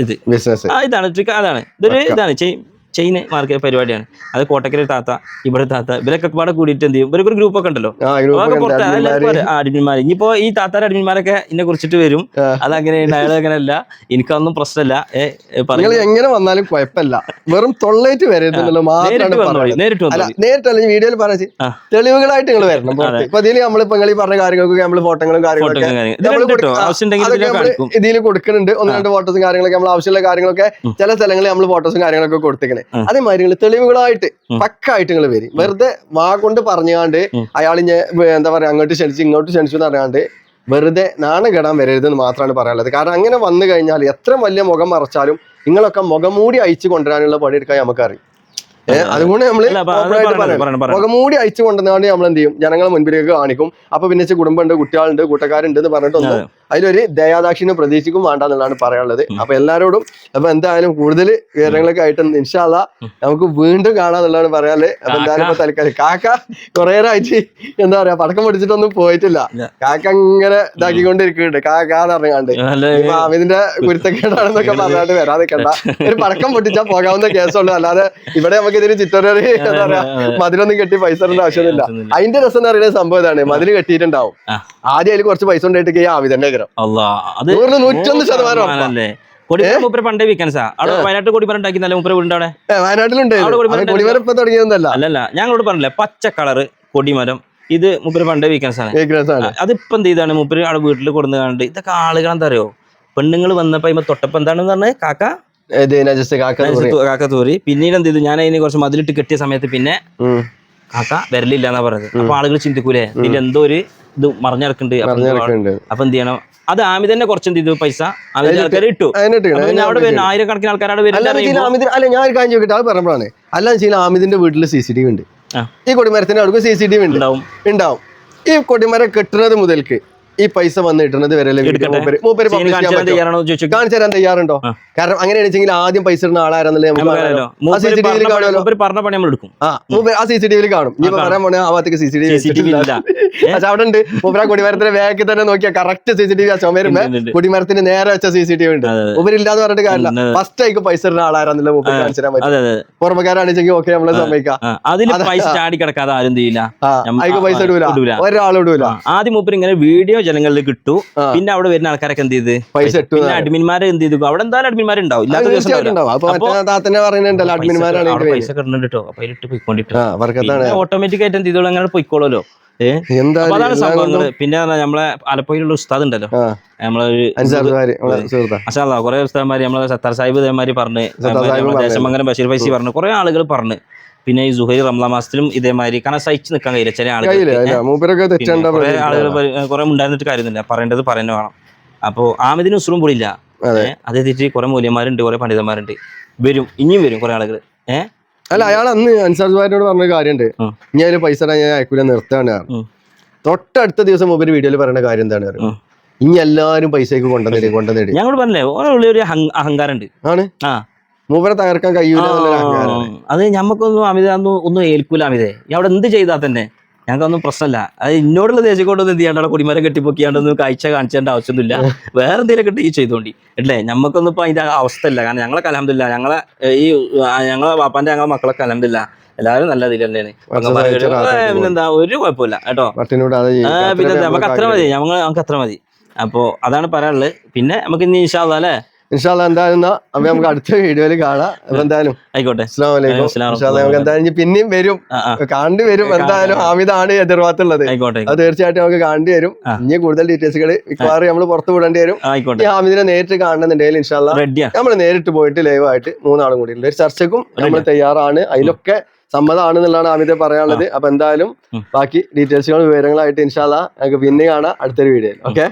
ഇത്. ബിസിനസ്. ഇതാണ് ട്രിക്ക് അതാണ്. ഇതൊരു ഇതാണ് ചെയിൻ മാർക്കറ്റ് പരിപാടിയാണ്. അത് കോട്ടക്കര താത്ത ഇവിടെ താത്ത ഇവരൊക്കെ പാടെ കൂടിയിട്ട് എന്ത് ചെയ്യും? ഇവരൊക്കെ ഒരു ഗ്രൂപ്പ് ഒക്കെ ഉണ്ടല്ലോ. അഡ്മിന്മാർ ഇനിയിപ്പോ ഈ താത്താര അഡ്മിന്മാരൊക്കെ എന്നെ കുറിച്ചിട്ട് വരും. ആ. അതങ്ങനെയുണ്ട് അയാൾ അങ്ങനെയല്ല. എനിക്കൊന്നും പ്രശ്നമില്ല. എങ്ങനെ വന്നാലും കുഴപ്പമില്ല. വെറും തൊള്ളേറ്റ് വരരുത് എന്നുള്ളത് നേരിട്ട് മാത്രമാണ് നേരിട്ടല്ല വീഡിയോയിൽ പറഞ്ഞു തെളിവുകളായിട്ട് നിങ്ങൾ വരണം. ഇപ്പൊ ഇതിൽ നമ്മളിപ്പോ നിങ്ങൾ ഈ പറഞ്ഞ കാര്യങ്ങൾക്കൊക്കെ നമ്മൾ ഫോട്ടോകളും കാര്യങ്ങളൊക്കെ. ഇതിൽ കൊടുക്കുന്നുണ്ട്. ഒന്ന് രണ്ട് ഫോട്ടോസും കാര്യങ്ങളൊക്കെ നമ്മൾ ആവശ്യമുള്ള കാര്യങ്ങളൊക്കെ ചില സ്ഥലങ്ങളിൽ നമ്മൾ ഫോട്ടോസും കാര്യങ്ങളൊക്കെ കൊടുത്തേക്കണേ. അതേമാതിരി നിങ്ങൾ തെളിവുകളായിട്ട് പക്ക പക്കായിട്ട് നിങ്ങൾ വരും. വെറുതെ വാ കൊണ്ട് പറഞ്ഞാണ്ട്. അയാൾ എന്താ പറയാ അങ്ങോട്ട് ക്ഷണിച്ചു ഇങ്ങോട്ട് ക്ഷണിച്ചു എന്ന് പറയാണ്ട് വെറുതെ നാണം കെടാൻ വരരുതെന്ന് മാത്രമാണ് പറയാനുള്ളത്. കാരണം അങ്ങനെ വന്നു കഴിഞ്ഞാൽ എത്ര വലിയ മുഖം മറച്ചാലും നിങ്ങളൊക്കെ മുഖം മൂടി അയച്ചു കൊണ്ടുവരാനുള്ള പണിയെടുക്കാൻ നമുക്കറിയും. അതുകൊണ്ട് പറയണം. മുഖംമൂടി അയച്ചു കൊണ്ടുവന്നാണ്ട് നമ്മൾ എന്ത് ചെയ്യും ജനങ്ങളെ മുൻപിലേക്ക് കാണിക്കും. അപ്പൊ പിന്നെ കുടുംബമുണ്ട് കുട്ടികളുണ്ട് കൂട്ടക്കാരുണ്ട് എന്ന് പറഞ്ഞിട്ടൊന്നും അതിലൊരു ദയാദാക്ഷിണ്യം പ്രതീക്ഷിക്കും വേണ്ട എന്നുള്ളതാണ് പറയാനുള്ളത്. അപ്പൊ എല്ലാരോടും അപ്പൊ എന്തായാലും കൂടുതൽ വിവരങ്ങളൊക്കെ ആയിട്ട് ഇൻഷാല്ല നമുക്ക് വീണ്ടും കാണാന്നുള്ളതാണ് പറയാനുള്ളത്. അപ്പൊ എന്തായാലും തൽക്കാലം കാക്ക കൊറേ ആയിട്ട് എന്താ പറയാ പടക്കം പിടിച്ചിട്ടൊന്നും പോയിട്ടില്ല. കാക്ക ഇങ്ങനെ ഇതാക്കിക്കൊണ്ടിരിക്കുന്നുണ്ട്. കാക്ക എന്ന് പറഞ്ഞാണ്ട്. അമിതിന്റെ കുരുത്തക്കേടാണെന്നൊക്കെ പറഞ്ഞാണ്ട് വരാതെ കണ്ട. ഒരു പടക്കം പൊട്ടിച്ചാൽ പോകാവുന്ന കേസുള്ളൂ. അല്ലാതെ ഇവിടെ നമുക്ക് ഇതിന് ചിറ്റൊരു എന്താ പറയാ. മതിലൊന്നും കെട്ടി പൈസ തരേണ്ട ആവശ്യമൊന്നുമില്ല. അതിന്റെ രസം എന്ന് പറയുന്ന സംഭവം ഇതാണ്. മതിൽ കെട്ടിയിട്ടുണ്ടാവും. ആദ്യം അതിൽ കുറച്ച് പൈസ ഉണ്ടായിട്ട് ആവി തന്നെ നൂറിന് നൂറ്റൊന്ന് ശതമാനം കൊടിമരം പണ്ടേ വിൽക്കാൻസാ അവിടെ വയനാട്ട് കൊടിമരം ഉണ്ടാക്കി നല്ല മൂപ്പര് അവിടെ? വയനാട്ടിലുണ്ട്. കൊടിമരം ഇപ്പൊ അല്ലല്ല ഞങ്ങളോട് പറഞ്ഞില്ലേ പച്ച കളറ് കൊടിമരം ഇത് മുപ്പര് പണ്ടേ വീക്കൻസ് ആണ് അതിപ്പോ എന്ത് ചെയ്താണ് മുപ്പര് അവിടെ വീട്ടിൽ കൊടുന്ന് കണ്ട് ഇതൊക്കെ ആളുകൾ എന്താ അറിയോ? പെണ്ണുങ്ങൾ വന്നപ്പോ തൊട്ടപ്പോ എന്താണെന്ന് പറഞ്ഞത് കാക്ക ഇത് നജസ് കാക്ക എന്ന് പറയും. കാക്ക തൂറി പിന്നീട് എന്ത് ചെയ്തു? ഞാൻ അതിന് കുറച്ച് മതിലിട്ട് കെട്ടിയ സമയത്ത് പിന്നെ. കാക്ക വരലില്ല എന്നാ പറഞ്ഞത് അപ്പൊ ആളുകൾ ചിന്തിക്കൂലേ? ഇതിൽ എന്തോ ഒരു ഇത് മറിഞ്ഞിറക്കുന്നുണ്ട് അപ്പൊ എന്ത് ചെയ്യണം? അത് ആമി തന്നെ കുറച്ച് എന്ത് ചെയ്തു? പൈസ ഇട്ടു. അവിടെ വരുന്ന ആയിരക്കണക്കിന് ആൾക്കാർ വരുന്നത് അല്ല ഞാൻ ഒരു കാര്യം ചോദിക്കട്ടെ അത് വെച്ചാൽ ആമിദിന്റെ വീട്ടിൽ സി സി ടി വി ഉണ്ട്. ഈ കൊടിമരത്തിന്റെ അവിടെ സി സി ടി വി ഉണ്ട്. ഉണ്ടാവും. ഉണ്ടാവും. ഈ കൊടിമരം കെട്ടുന്നത് മുതൽക്ക് ഈ പൈസ വന്ന് കിട്ടുന്നത് വരെ കാണിച്ചു തരാൻ തയ്യാറുണ്ടോ? കാരണം കാരണം അങ്ങനെയാണെന്നുവെച്ചെങ്കിൽ ആദ്യം പൈസ ഇടുന്ന ആളാരാന്നല്ലേ നമുക്ക് ആ സി സി ടി വിയിൽ കാണുമല്ലോ. മൂപ്പര് നമ്മൾ എടുക്കും. ആ മൂപ്പര് ആ സി സി ടി കാണും ഇനി പറയാൻ പോണേ ആ ഭാഗത്തേക്ക് സി സി ടി വി പക്ഷെ അവിടെ ഉണ്ട്. മൂപ്പര കൊടിമരത്തിന്റെ വേഗത്തിൽ തന്നെ നോക്കിയാൽ correct C C T V ആ ചുമരുമ്പോ ഉണ്ട്, ഉണ്ട്. കൊടിമരത്തിന് നേരെ വെച്ച സി സി ടി വി ഉണ്ട്. മൂപ്പരില്ലാന്ന് പറഞ്ഞിട്ട് കാര്യമില്ല. ഫസ്റ്റ് ആയിക്ക് പൈസ ഇടുന്ന ആളാരാന്നല്ലേ മൂപ്പര് കാണിച്ചു തരാൻ പറ്റും. പുറമക്കാരാണെച്ചെങ്കിൽ ഓക്കെ നമ്മളെ സമ്മതിക്കാം. ആ, അതിൽ പൈസ ഇടൂല. ഇടൂല. ആദ്യം മൂപ്പര് ഇങ്ങനെ വീഡിയോ ജനങ്ങളിൽ കിട്ടു. പിന്നെ അവിടെ വരുന്ന ആൾക്കാരൊക്കെ എന്ത് ചെയ്ത്? പൈസ ഇട്ടു പിന്നെ അഡ്മിന്മാരെ എന്ത് ചെയ്തു? അവിടെ എന്തായാലും അഡ്മിന്മാരുണ്ടാവും ഇല്ലാത്ത പൈസ- അഡ്മിന്മാരാണ് പൈസ കിട്ടുന്നുണ്ട് കേട്ടോ അപ്പൊ അതിലിട്ട് പോയിക്കൊണ്ടിട്ട്. ആ വർക്കത്താണ്. ഓട്ടോമാറ്റിക് ആയിട്ട് എന്ത് ചെയ്തോളൂ? അങ്ങനെ പോയിക്കോളല്ലോ അതാണ് സംഭവങ്ങൾ പിന്നെ നമ്മളെ ആലപ്പുഴയിലുള്ള ഉസ്താദ് ഉണ്ടല്ലോ. നമ്മളെ കുറെ ഉസ്താദ്മാര് നമ്മളെ സത്താർ സാഹിബ് ഇതേമാതിരി പറഞ്ഞു. ദേശമംഗലം ബഷീർ ഫൈസി പറഞ്ഞു കുറെ ആളുകൾ പറഞ്ഞു. പിന്നെ ഈ സുഹൈർ റംലാ മാസത്തിലും ഇതേമാതിരി കാരണം സഹിച്ച് നിൽക്കാൻ കഴിയില്ല ചില ആളുകൾ ആളുകൾ കുറെ ഉണ്ടായിരുന്നിട്ട് കാര്യമൊന്നുമില്ല. പറയേണ്ടത് പറയുന്നത് വേണം. അപ്പോ ആമദിന് ഉസുറും പൊടിയില്ല അതെ. തെറ്റി കുറെ മൂല്യന്മാരുണ്ട് കുറെ പണ്ഡിതന്മാരുണ്ട്. വരും ഇനിയും വരും കുറെ ആളുകൾ. ഏഹ് അല്ല അയാൾ അന്ന് അൻസാർമാരോട് പറഞ്ഞ കാര്യമുണ്ട്. ഇനി അതിൽ പൈസ ഞാൻ അയക്കൂല നിർത്താണ് പറഞ്ഞു. തൊട്ടടുത്ത ദിവസം മൂപ്പര് വീഡിയോയിൽ പറയുന്ന കാര്യം എന്താണ്. ഇനി എല്ലാരും പൈസക്ക് കൊണ്ടുവന്നിട്ട് കൊണ്ടുവന്നിട്ട് ഞങ്ങൾ പറഞ്ഞില്ലേ ഓരോ ഒരു അഹങ്ക- അഹങ്കാരം ഉണ്ട് ആണ്. ആ. മൂപ്പരെ തകർക്കാൻ കഴിയൂല അത് ഞമ്മക്കൊന്നും അമിത ഒന്നും ഏൽക്കൂല അമിതേ. അവിടെ എന്ത് ചെയ്താൽ തന്നെ? ഞങ്ങൾക്കൊന്നും പ്രശ്നമല്ല അത് ഇന്നോടുള്ള ദേശം കൊണ്ടൊന്നും എന്ത് ചെയ്യണ്ട കുടിമരം കെട്ടിപ്പൊക്കിയാണ്ടൊന്നും കാഴ്ച കാണിച്ചേണ്ട ആവശ്യമൊന്നുമില്ല. വേറെ എന്തെങ്കിലും കിട്ടി ഈ ചെയ്തോണ്ടി. അല്ലേ? ഞമ്മക്കൊന്നും ഇപ്പൊ അതിന്റെ അവസ്ഥ ഇല്ല. കാരണം ഞങ്ങളെ കലഹമില്ല ഞങ്ങളെ ഈ ഞങ്ങളെ വാപ്പാന്റെ ഞങ്ങളെ മക്കളെ കലഹമില്ല എല്ലാവരും നല്ല ഇതിൽ തന്നെയാണ്. പിന്നെന്താ ഒരു കുഴപ്പമില്ല. കേട്ടോ? പിന്നെ നമുക്ക് അത്ര മതി. ഞങ്ങൾ നമുക്ക് അത്ര മതി. അപ്പോ അതാണ് പറയാനുള്ളത്. പിന്നെ നമുക്ക് ഇനി ഇൻഷാല്ല അല്ലേ? ഇൻഷാല്ല എന്തായാലും എന്നാ അപ്പൊ നമുക്ക് അടുത്ത വീഡിയോയിൽ കാണാം. അപ്പൊ എന്തായാലും ആയിക്കോട്ടെ. നമുക്ക് എന്തായാലും പിന്നെയും വരും. കാണേണ്ടി വരും. എന്തായാലും ഹാമിദാണ് എതിർവാത്തുള്ളത് അത് തീർച്ചയായിട്ടും നമുക്ക് കാണേണ്ടി വരും. ഇനി കൂടുതൽ ഡീറ്റെയിൽസുകൾ മിക്കവാറും നമ്മൾ പുറത്തു വിടേണ്ടി വരും. ഈ ഹാമിദിനെ നേരിട്ട് കാണണമെന്നുണ്ടെങ്കിൽ ഇൻഷാല്ല നമ്മൾ നേരിട്ട് പോയിട്ട് ലൈവ് ആയിട്ട് മൂന്നാളും കൂടി ഉണ്ട്. ഒരു ചർച്ചക്കും നമ്മൾ തയ്യാറാണ്. അതിലൊക്കെ സമ്മതമാണ് എന്നുള്ളതാണ് ഹാമിദെ പറയാനുള്ളത്. അപ്പൊ എന്തായാലും ബാക്കി ഡീറ്റെയിൽസുകളും വിവരങ്ങളായിട്ട് ഇൻഷാല്ല നമുക്ക് പിന്നെ കാണാം അടുത്തൊരു വീഡിയോയിൽ. ഓക്കെ